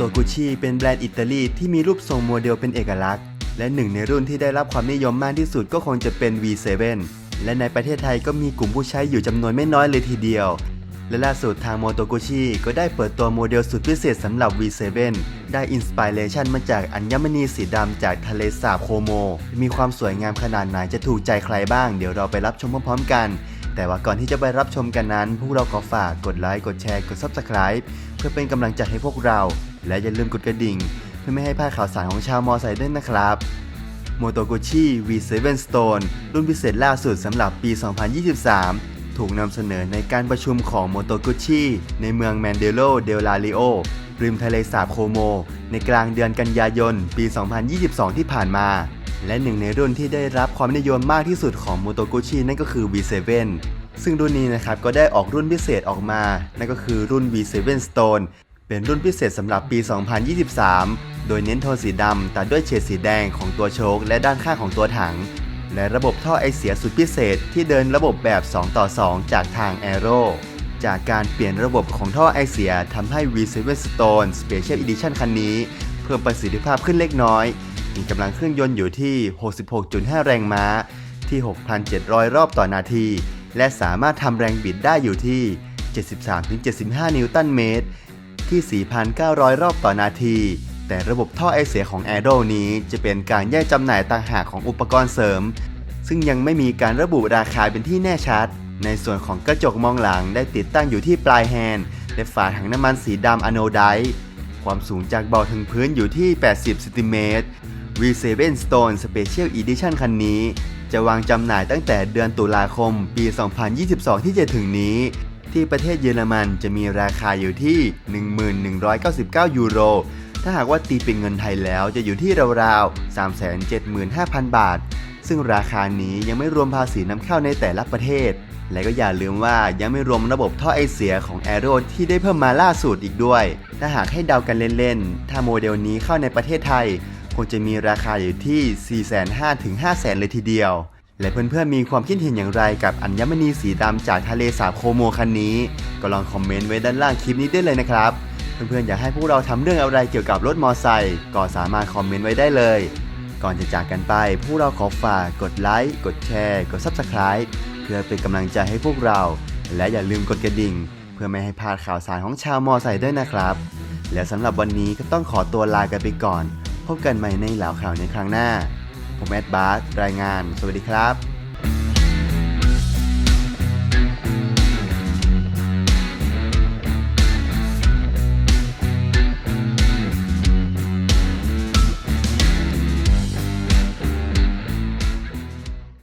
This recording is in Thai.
ตกุชิเป็นแบรนด์อิตาลีที่มีรูปทรงโมเดลเป็นเอกลักษณ์ และหนึ่งในรุ่นที่ได้รับความนิยมมากที่สุดก็คงจะเป็น V7 และในประเทศไทยก็มีกลุ่มผู้ใช้อยู่จำนวนไม่น้อยเลยทีเดียว และล่าสุดทางโมโตกุชิก็ได้เปิดตัวโมเดลสุดพิเศษสำหรับ V7 ได้อินสปิเรชันมาจากอัญมณีสีดำจากทะเลสาบโคโม มีความสวยงามขนาดไหนจะถูกใจใครบ้าง เดี๋ยวเราไปรับชมพร้อมๆกัน แต่ว่าก่อนที่จะไปรับชมกันนั้น พวกเราขอฝากกดไลค์กดแชร์กด Subscribe เพื่อเป็นกำลังใจให้พวกเรา และอย่าลืมกดกระดิ่ง เพื่อไม่ให้พลาดข่าวสารของชาวมอไซค์ด้วยนะครับโมโตโกชิ V7 Stone รุ่นพิเศษล่าสุดสำหรับปี 2023 ถูกนำเสนอในการประชุมของโมโตโกชิในเมืองแมนเดโลเดลลาริโอริมทะเลสาบโคโม ในกลางเดือนกันยายน ปี 2022 ที่ผ่านมา และหนึ่งในรุ่นที่ได้รับความนิยมมากที่สุดของโมโตโกชินั่นก็คือ V7 ซึ่งรุ่นนี้นะครับก็ได้ออกรุ่นพิเศษออกมา นั่นก็คือรุ่น V7 Stone เป็นรุ่นพิเศษสำหรับปี 2023 โดยเน้นโทนสีดำตัดด้วยเฉดสีแดงของตัวโชคและด้านข้างของตัวถัง และระบบท่อไอเสียสุดพิเศษที่เดินระบบแบบ 2 ต่อ 2 จากทาง Aero จากการเปลี่ยนระบบของท่อไอเสียทำให้ V7 Stone Special Edition คันนี้ เพิ่มประสิทธิภาพขึ้นเล็กน้อย มีกำลังเครื่องยนต์อยู่ที่ 66.5 แรงม้า ที่ 6,700 รอบต่อนาที และสามารถทำแรงบิดได้อยู่ที่ 73-75 นิวตันเมตร ที่ 4,900 รอบต่อนาที แต่ระบบท่อไอเสียของ a อ r o นี้จะเป็นการแยกจำหน่ายต่างหากของอุปกรณ์เสริม ซึ่งยังไม่มีการระบุราคาเป็นที่แน่ชัด ในส่วนของกระจกมองหลังได้ติดตั้งอยู่ที่ปลายแฮนด์และฝาถังน้ำมันสีดำอโนไดต์ความสูงจากเบาะถึงพื้นอยู่ที่ 80ซนติเมตร V7 Stone Special Edition คันนี้ จะวางจำหน่ายตั้งแต่เดือนตุลาคมปี 2022 ที่จะถึงนี้ ที่ประเทศเยอรมันจะมีราคาอยู่ที่ 1199 ยูโร ถ้าหากว่าตีเป็นเงินไทยแล้วจะอยู่ที่ราวๆ 375,000 บาท ซึ่งราคานี้ยังไม่รวมภาษีนำเข้าในแต่ละประเทศ และก็อย่าลืมว่ายังไม่รวมระบบท่อไอเสียของ a อ r o ที่ได้เพิ่มมาล่าสุดอีกด้วย ถ้าหากให้เดากันเล่นๆ ถ้าโมเดลนี้เข้าในประเทศไทย คงจะมีราคาอยู่ที่ 4,500ถึง5 0 0 0 0 เลยทีเดียว และเพื่อนๆมีความคิดเห็นอย่างไรกับอัญมณีสีดำจากทะเลสาบโคโมคันนี้ ก็ลองคอมเมนต์ไว้ด้านล่างคลิปนี้ได้เลยนะครับ เพื่อนๆอยากให้พวกเราทำเรื่องอะไรเกี่ยวกับรถมอไซค์ก็สามารถคอมเมนต์ไว้ได้เลย ก่อนจะจากกันไป พวกเราขอฝากกดไลค์กดแชร์กด Subscribe เพื่อเป็นกำลังใจให้พวกเรา และอย่าลืมกดกระดิ่ง เพื่อไม่ให้พลาดข่าวสารของชาวมอไซค์ด้วยนะครับ และสำหรับวันนี้ก็ต้องขอตัวลากันไปก่อน พบกันใหม่ในหล่าข่าวในครั้งหน้า ผมแอดบาร์รายงาน สวัสดีครับ